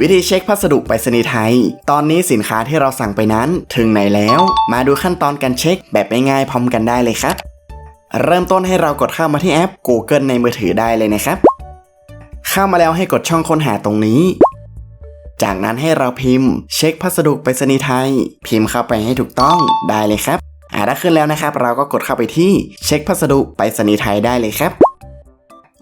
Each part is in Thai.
วิธีเช็คพัสดุไปรษณีย์ไทย ตอนนี้สินค้าที่เราสั่งไปนั้นถึงไหนแล้ว มาดูขั้นตอนการเช็คแบบง่ายๆพร้อมกันได้เลยครับ เริ่มต้นให้เรากดเข้ามาที่แอป Google ในมือถือได้เลยนะครับ เข้ามาแล้วให้กดช่องค้นหาตรงนี้ จากนั้นให้เราพิมพ์ เช็คพัสดุไปรษณีย์ไทย พิมพ์เข้าไปให้ถูกต้องได้เลยครับอ่าถ้าขึ้นแล้วนะครับ เราก็กดเข้าไปที่เช็คพัสดุไปรษณีย์ไทยได้เลยครับ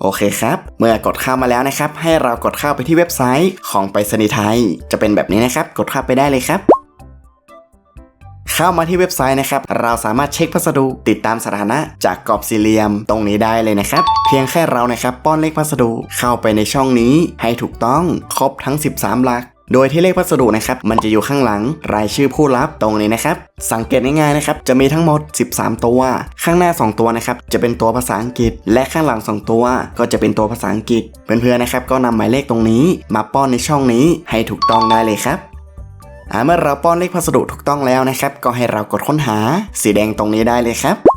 โอเคครับ เมื่อกดเข้ามาแล้วนะครับ ให้เรากดเข้าไปที่เว็บไซต์ของไปรษณีย์ไทย จะเป็นแบบนี้นะครับ กดเข้าไปได้เลยครับ เข้ามาที่เว็บไซต์นะครับ เราสามารถเช็คพัสดุติดตามสถานะจากกรอบสี่เหลี่ยมตรงนี้ได้เลยนะครับ เพียงแค่เรานะครับป้อนเลขพัสดุเข้าไปในช่องนี้ให้ถูกต้องครบทั้ง 13 หลัก โดยที่เลขพัสดุนะครับ มันจะอยู่ข้างหลังรายชื่อผู้รับตรงนี้นะครับ สังเกตง่ายๆนะครับ จะมีทั้งหมด 13 ตัว ข้างหน้า 2 ตัวนะครับ จะเป็นตัวภาษาอังกฤษ และข้างหลัง 2 ตัว ก็จะเป็นตัวภาษาอังกฤษ เพื่อนๆนะครับ ก็นำหมายเลขตรงนี้ มาป้อนในช่องนี้ให้ถูกต้องได้เลยครับเมื่อเราป้อนเลขพัสดุถูกต้องแล้วนะครับ ก็ให้เรากดค้นหาสีแดงตรงนี้ได้เลยครับ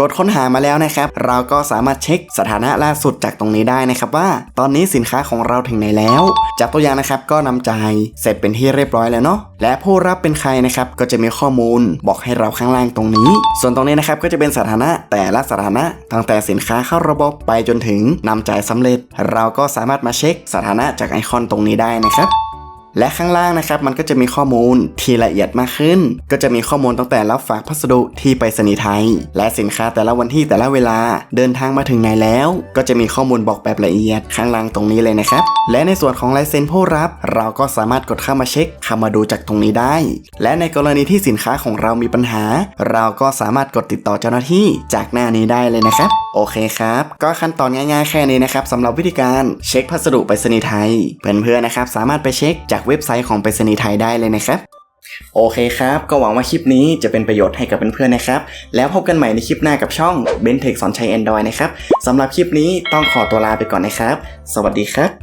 กดค้นหามาแล้วนะครับ เราก็สามารถเช็คสถานะล่าสุดจากตรงนี้ได้นะครับว่า ตอนนี้สินค้าของเราถึงไหนแล้ว จากตัวอย่างนะครับก็นำจ่ายเสร็จเป็นที่เรียบร้อยแล้วเนาะและผู้รับเป็นใครนะครับก็จะมีข้อมูลบอกให้เราข้างล่างตรงนี้ ส่วนตรงนี้นะครับก็จะเป็นสถานะแต่ละสถานะตั้งแต่สินค้าเข้าระบบไปจนถึงนำจ่ายสำเร็จ เราก็สามารถมาเช็คสถานะจากไอคอนตรงนี้ได้นะครับ และข้างล่างนะครับมันก็จะมีข้อมูลที่ละเอียดมากขึ้น ก็จะมีข้อมูลตั้งแต่รับฝากพัสดุที่ไปรษณีย์ไทย และสินค้าแต่ละวันที่แต่ละเวลาเดินทางมาถึงไหนแล้ว ก็จะมีข้อมูลบอกแบบละเอียดข้างล่างตรงนี้เลยนะครับ และในส่วนของลายเซ็นผู้รับ เราก็สามารถกดเข้ามาเช็คเข้ามาดูจากตรงนี้ได้ และในกรณีที่สินค้าของเรามีปัญหา เราก็สามารถกดติดต่อเจ้าหน้าที่จากหน้านี้ได้เลยนะครับ โอเคครับ ก็ขั้นตอนง่ายๆแค่นี้นะครับสำหรับวิธีการเช็คพัสดุไปรษณีย์ไทย เพื่อนๆนะครับสามารถไปเช็คจากเว็บไซต์ของไปรษณีย์ไทยได้เลยนะครับ โอเคครับ ก็หวังว่าคลิปนี้จะเป็นประโยชน์ให้กับเพื่อนๆนะครับ แล้วพบกันใหม่ในคลิปหน้ากับช่องเบนเทคสอนใช้ Android นะครับสำหรับคลิปนี้ต้องขอตัวลาไปก่อนนะครับ สวัสดีครับ